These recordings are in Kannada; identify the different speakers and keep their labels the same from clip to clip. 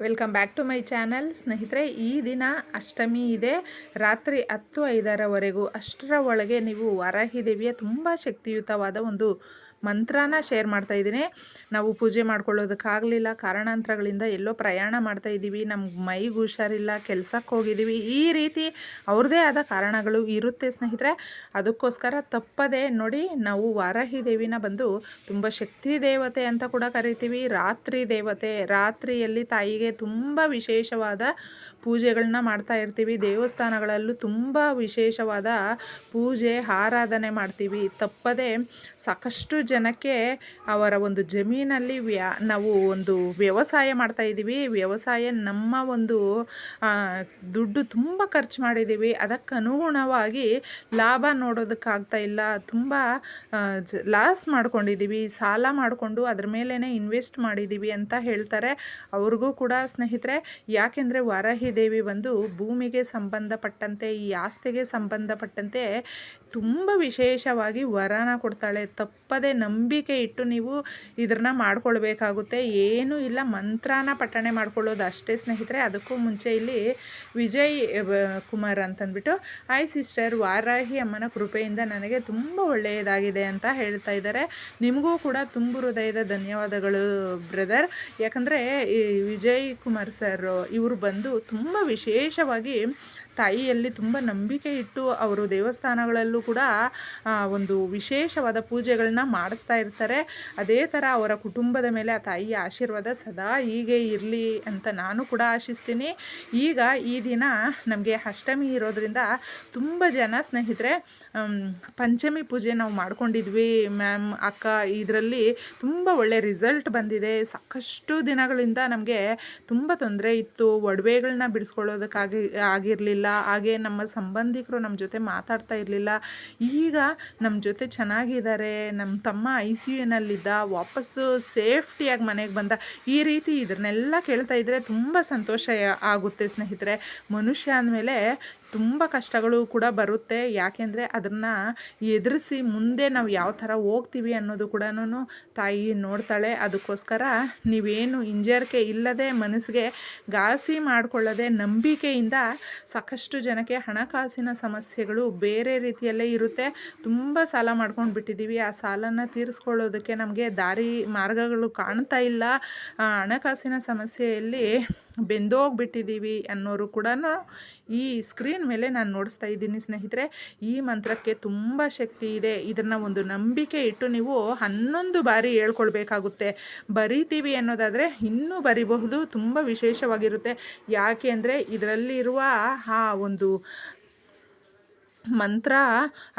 Speaker 1: Welcome back to my channel ಸ್ನೇಹಿತರೆ, ಈ ದಿನ ಅಷ್ಟಮಿ ಇದೆ. ರಾತ್ರಿ ಹತ್ತು ಐದರವರೆಗೂ ಅಷ್ಟರ ಒಳಗೆ ನೀವು ವಾರಾಹಿ ದೇವಿಯ ತುಂಬ ಶಕ್ತಿಯುತವಾದ ಒಂದು ಮಂತ್ರನ ಶೇರ್ ಮಾಡ್ತಾ ಇದ್ದೀನಿ. ನಾವು ಪೂಜೆ ಮಾಡ್ಕೊಳ್ಳೋದಕ್ಕಾಗಲಿಲ್ಲ. ಕಾರಣಾಂತರಗಳಿಂದ ಎಲ್ಲೋ ಪ್ರಯಾಣ ಮಾಡ್ತಾ ಇದ್ದೀವಿ. ನಮ್ಗೆ ಮೈಗೆ ಹುಷಾರಿಲ್ಲ. ಕೆಲ್ಸಕ್ಕೆ ಹೋಗಿದ್ದೀವಿ. ಈ ರೀತಿ ಅವ್ರದ್ದೇ ಆದ ಕಾರಣಗಳು ಇರುತ್ತೆ ಸ್ನೇಹಿತರೆ. ಅದಕ್ಕೋಸ್ಕರ ತಪ್ಪದೆ ನೋಡಿ ನಾವು ವಾರಾಹಿ ದೇವಿನ ಬಂದು ತುಂಬ ಶಕ್ತಿ ದೇವತೆ ಅಂತ ಕೂಡ ಕರಿತೀವಿ. ರಾತ್ರಿ ದೇವತೆ. ರಾತ್ರಿಯಲ್ಲಿ ತಾಯಿಗೆ ತುಂಬ ವಿಶೇಷವಾದ ಪೂಜೆಗಳನ್ನ ಮಾಡ್ತಾ ಇರ್ತೀವಿ. ದೇವಸ್ಥಾನಗಳಲ್ಲೂ ತುಂಬ ವಿಶೇಷವಾದ ಪೂಜೆ, ಆರಾಧನೆ ಮಾಡ್ತೀವಿ. ತಪ್ಪದೆ ಸಾಕಷ್ಟು ಜನಕ್ಕೆ ಅವರ ಒಂದು ಜಮೀನಲ್ಲಿ ವ್ಯಾ, ನಾವು ಒಂದು ವ್ಯವಸಾಯ ಮಾಡ್ತಾ ಇದ್ದೀವಿ. ವ್ಯವಸಾಯ ನಮ್ಮ ಒಂದು ದುಡ್ಡು ತುಂಬ ಖರ್ಚು ಮಾಡಿದ್ದೀವಿ. ಅದಕ್ಕೆ ಅನುಗುಣವಾಗಿ ಲಾಭ ನೋಡೋದಕ್ಕಾಗ್ತಾ ಇಲ್ಲ. ತುಂಬ ಲಾಸ್ ಮಾಡ್ಕೊಂಡಿದ್ದೀವಿ. ಸಾಲ ಮಾಡಿಕೊಂಡು ಅದ್ರ ಮೇಲೇ ಇನ್ವೆಸ್ಟ್ ಮಾಡಿದ್ದೀವಿ ಅಂತ ಹೇಳ್ತಾರೆ. ಅವ್ರಿಗೂ ಕೂಡ ಸ್ನೇಹಿತರೆ, ಯಾಕೆಂದರೆ ವಾರಾಹಿ ದೇವಿ ಬಂದು ಭೂಮಿಗೆ ಸಂಬಂಧಪಟ್ಟಂತೆ, ಈ ಆಸ್ತಿಗೆ ಸಂಬಂಧಪಟ್ಟಂತೆ ತುಂಬ ವಿಶೇಷವಾಗಿ ವರನ ಕೊಡ್ತಾಳೆ. ತಪ್ಪದೆ ನಂಬಿಕೆ ಇಟ್ಟು ನೀವು ಇದನ್ನ ಮಾಡ್ಕೊಳ್ಬೇಕಾಗುತ್ತೆ. ಏನೂ ಇಲ್ಲ, ಮಂತ್ರನ ಪಠಣೆ ಮಾಡ್ಕೊಳ್ಳೋದು ಅಷ್ಟೇ ಸ್ನೇಹಿತರೆ. ಅದಕ್ಕೂ ಮುಂಚೆ ಇಲ್ಲಿ ವಿಜಯ್ ಕುಮಾರ್ ಅಂತಂದ್ಬಿಟ್ಟು ಐ ಸಿಸ್ಟರ್, ವಾರಾಹಿ ಅಮ್ಮನ ಕೃಪೆಯಿಂದ ನನಗೆ ತುಂಬ ಒಳ್ಳೆಯದಾಗಿದೆ ಅಂತ ಹೇಳ್ತಾ ಇದ್ದಾರೆ. ನಿಮಗೂ ಕೂಡ ತುಂಬ ಹೃದಯದ ಧನ್ಯವಾದಗಳು ಬ್ರದರ್. ಯಾಕಂದರೆ ಈ ವಿಜಯ್ ಕುಮಾರ್ ಸರ್ ಇವರು ಬಂದು ತುಂಬ ವಿಶೇಷವಾಗಿ ತಾಯಿಯಲ್ಲಿ ತುಂಬ ನಂಬಿಕೆ ಇಟ್ಟು ಅವರು ದೇವಸ್ಥಾನಗಳಲ್ಲೂ ಕೂಡ ಒಂದು ವಿಶೇಷವಾದ ಪೂಜೆಗಳನ್ನ ಮಾಡಿಸ್ತಾ ಇರ್ತಾರೆ. ಅದೇ ಥರ ಅವರ ಕುಟುಂಬದ ಮೇಲೆ ಆ ತಾಯಿಯ ಆಶೀರ್ವಾದ ಸದಾ ಹೀಗೆ ಇರಲಿ ಅಂತ ನಾನು ಕೂಡ ಆಶಿಸ್ತೀನಿ. ಈಗ ಈ ದಿನ ನಮಗೆ ಅಷ್ಟಮಿ ಇರೋದ್ರಿಂದ ತುಂಬ ಜನ ಸ್ನೇಹಿತರೆ ಪಂಚಮಿ ಪೂಜೆ ನಾವು ಮಾಡ್ಕೊಂಡಿದ್ವಿ. ಮ್ಯಾಮ್, ಅಕ್ಕ, ಇದರಲ್ಲಿ ತುಂಬ ಒಳ್ಳೆ ರಿಸಲ್ಟ್ ಬಂದಿದೆ. ಸಾಕಷ್ಟು ದಿನಗಳಿಂದ ನಮಗೆ ತುಂಬ ತೊಂದರೆ ಇತ್ತು. ಒಡವೆಗಳನ್ನ ಬಿಡಿಸ್ಕೊಳ್ಳೋದಕ್ಕಾಗಿ ಆಗಿರಲಿಲ್ಲ. ಹಾಗೆ ನಮ್ಮ ಸಂಬಂಧಿಕರು ನಮ್ಮ ಜೊತೆ ಮಾತಾಡ್ತಾ ಇರಲಿಲ್ಲ. ಈಗ ನಮ್ಮ ಜೊತೆ ಚೆನ್ನಾಗಿದ್ದಾರೆ, ನಮ್ಮ ತಮ್ಮ ಐ ಸಿ ಯುನಲ್ಲಿದ್ದ, ವಾಪಸ್ಸು ಸೇಫ್ಟಿಯಾಗಿ ಮನೆಗೆ ಬಂದ, ಈ ರೀತಿ ಇದನ್ನೆಲ್ಲ ಕೇಳ್ತಾ ಇದ್ದರೆ ತುಂಬ ಸಂತೋಷ ಆಗುತ್ತೆ ಸ್ನೇಹಿತರೆ. ಮನುಷ್ಯ ಅಂದಮೇಲೆ ತುಂಬ ಕಷ್ಟಗಳು ಕೂಡ ಬರುತ್ತೆ. ಯಾಕೆಂದರೆ ಅದನ್ನು ಎದುರಿಸಿ ಮುಂದೆ ನಾವು ಯಾವ ಥರ ಹೋಗ್ತೀವಿ ಅನ್ನೋದು ಕೂಡ ತಾಯಿ ನೋಡ್ತಾಳೆ. ಅದಕ್ಕೋಸ್ಕರ ನೀವೇನು ಹಿಂಜರಿಕೆ ಇಲ್ಲದೆ ಮನಸ್ಸಿಗೆ ಘಾಸಿ ಮಾಡಿಕೊಳ್ಳದೆ ನಂಬಿಕೆಯಿಂದ ಸಾಕಷ್ಟು ಜನಕ್ಕೆ ಹಣಕಾಸಿನ ಸಮಸ್ಯೆಗಳು ಬೇರೆ ರೀತಿಯಲ್ಲೇ ಇರುತ್ತೆ. ತುಂಬ ಸಾಲ ಮಾಡ್ಕೊಂಡು ಬಿಟ್ಟಿದ್ದೀವಿ ಆ ಸಾಲನ ತೀರಿಸ್ಕೊಳ್ಳೋದಕ್ಕೆ ನಮಗೆ ದಾರಿ ಮಾರ್ಗಗಳು ಕಾಣ್ತಾ ಇಲ್ಲ. ಹಣಕಾಸಿನ ಸಮಸ್ಯೆಯಲ್ಲಿ ಬೆಂದೋಗ್ಬಿಟ್ಟಿದ್ದೀವಿ ಅನ್ನೋರು ಕೂಡ ಈ ಸ್ಕ್ರೀನ್ ಮೇಲೆ ನಾನು ನೋಡಿಸ್ತಾ ಇದ್ದೀನಿ ಸ್ನೇಹಿತರೆ. ಈ ಮಂತ್ರಕ್ಕೆ ತುಂಬ ಶಕ್ತಿ ಇದೆ. ಇದನ್ನು ಒಂದು ನಂಬಿಕೆ ಇಟ್ಟು ನೀವು ಹನ್ನೊಂದು ಬಾರಿ ಹೇಳ್ಕೊಳ್ಬೇಕಾಗುತ್ತೆ ಬರೀತೀವಿ ಅನ್ನೋದಾದರೆ ಇನ್ನೂ ಬರಿಬಹುದು. ತುಂಬ ವಿಶೇಷವಾಗಿರುತ್ತೆ. ಯಾಕೆ ಅಂದರೆ ಇದರಲ್ಲಿರುವ ಆ ಒಂದು ಮಂತ್ರ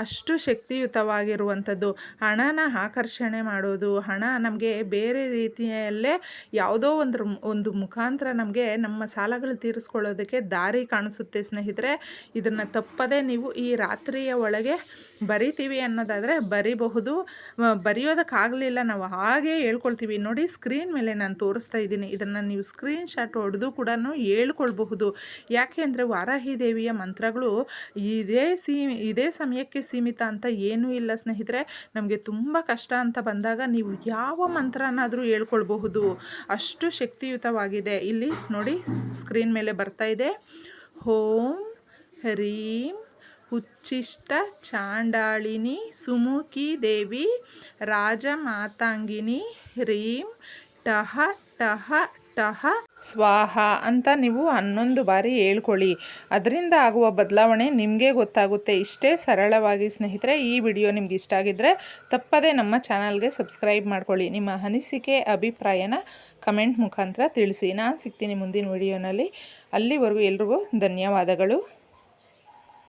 Speaker 1: ಅಷ್ಟು ಶಕ್ತಿಯುತವಾಗಿರುವಂಥದ್ದು. ಹಣನ ಆಕರ್ಷಣೆ ಮಾಡೋದು, ಹಣ ನಮಗೆ ಬೇರೆ ರೀತಿಯಲ್ಲೇ ಯಾವುದೋ ಒಂದು ಒಂದು ಮುಖಾಂತರ ನಮಗೆ ನಮ್ಮ ಸಾಲಗಳು ತೀರಿಸ್ಕೊಳ್ಳೋದಕ್ಕೆ ದಾರಿ ಕಾಣಿಸುತ್ತೆ ಸ್ನೇಹಿತರೆ. ಇದನ್ನು ತಪ್ಪದೇ ನೀವು ಈ ರಾತ್ರಿಯ ಒಳಗೆ ಬರಿತೀವಿ ಅನ್ನೋದಾದರೆ ಬರಿಬಹುದು. ಬರೆಯೋದಕ್ಕಾಗಲಿಲ್ಲ, ನಾವು ಹಾಗೆ ಹೇಳ್ಕೊಳ್ತೀವಿ. ನೋಡಿ, ಸ್ಕ್ರೀನ್ ಮೇಲೆ ನಾನು ತೋರಿಸ್ತಾ ಇದ್ದೀನಿ. ಇದನ್ನು ನೀವು ಸ್ಕ್ರೀನ್ ಶಾಟ್ ಹೊಡೆದು ಕೂಡ ಹೇಳ್ಕೊಳ್ಬಹುದು. ಯಾಕೆ ಅಂದರೆ ವಾರಾಹಿ ದೇವಿಯ ಮಂತ್ರಗಳು ಇದೇ ಸಿ ಇದೇ ಸಮಯಕ್ಕೆ ಸೀಮಿತ ಅಂತ ಏನೂ ಇಲ್ಲ ಸ್ನೇಹಿತರೆ. ನಮಗೆ ತುಂಬ ಕಷ್ಟ ಅಂತ ಬಂದಾಗ ನೀವು ಯಾವ ಮಂತ್ರನಾದರೂ ಹೇಳ್ಕೊಳ್ಬಹುದು. ಅಷ್ಟು ಶಕ್ತಿಯುತವಾಗಿದೆ. ಇಲ್ಲಿ ನೋಡಿ, ಸ್ಕ್ರೀನ್ ಮೇಲೆ ಬರ್ತಾ ಇದೆ. ಹೋಂ ಹ್ರೀಂ ಉಚ್ಚಿಷ್ಟ ಚಾಂಡಾಳಿನಿ ಸುಮುಖಿ ದೇವಿ ರಾಜಮಾತಾಂಗಿನಿ ಹ್ರೀಂ ಟಹ ಟಹ ಟಹ ಸ್ವಾಹ ಅಂತ ನೀವು ಹನ್ನೊಂದು ಬಾರಿ ಹೇಳ್ಕೊಳ್ಳಿ. ಅದರಿಂದ ಆಗುವ ಬದಲಾವಣೆ ನಿಮಗೆ ಗೊತ್ತಾಗುತ್ತೆ. ಇಷ್ಟೇ ಸರಳವಾಗಿ ಸ್ನೇಹಿತರೆ, ಈ ವಿಡಿಯೋ ನಿಮ್ಗೆ ಇಷ್ಟ ಆಗಿದ್ದರೆ ತಪ್ಪದೇ ನಮ್ಮ ಚಾನಲ್ಗೆ ಸಬ್ಸ್ಕ್ರೈಬ್ ಮಾಡ್ಕೊಳ್ಳಿ. ನಿಮ್ಮ ಅನಿಸಿಕೆ, ಅಭಿಪ್ರಾಯನ ಕಮೆಂಟ್ ಮುಖಾಂತರ ತಿಳಿಸಿ. ನಾನು ಸಿಗ್ತೀನಿ ಮುಂದಿನ ವಿಡಿಯೋನಲ್ಲಿ. ಅಲ್ಲಿವರೆಗೂ ಎಲ್ರಿಗೂ ಧನ್ಯವಾದಗಳು.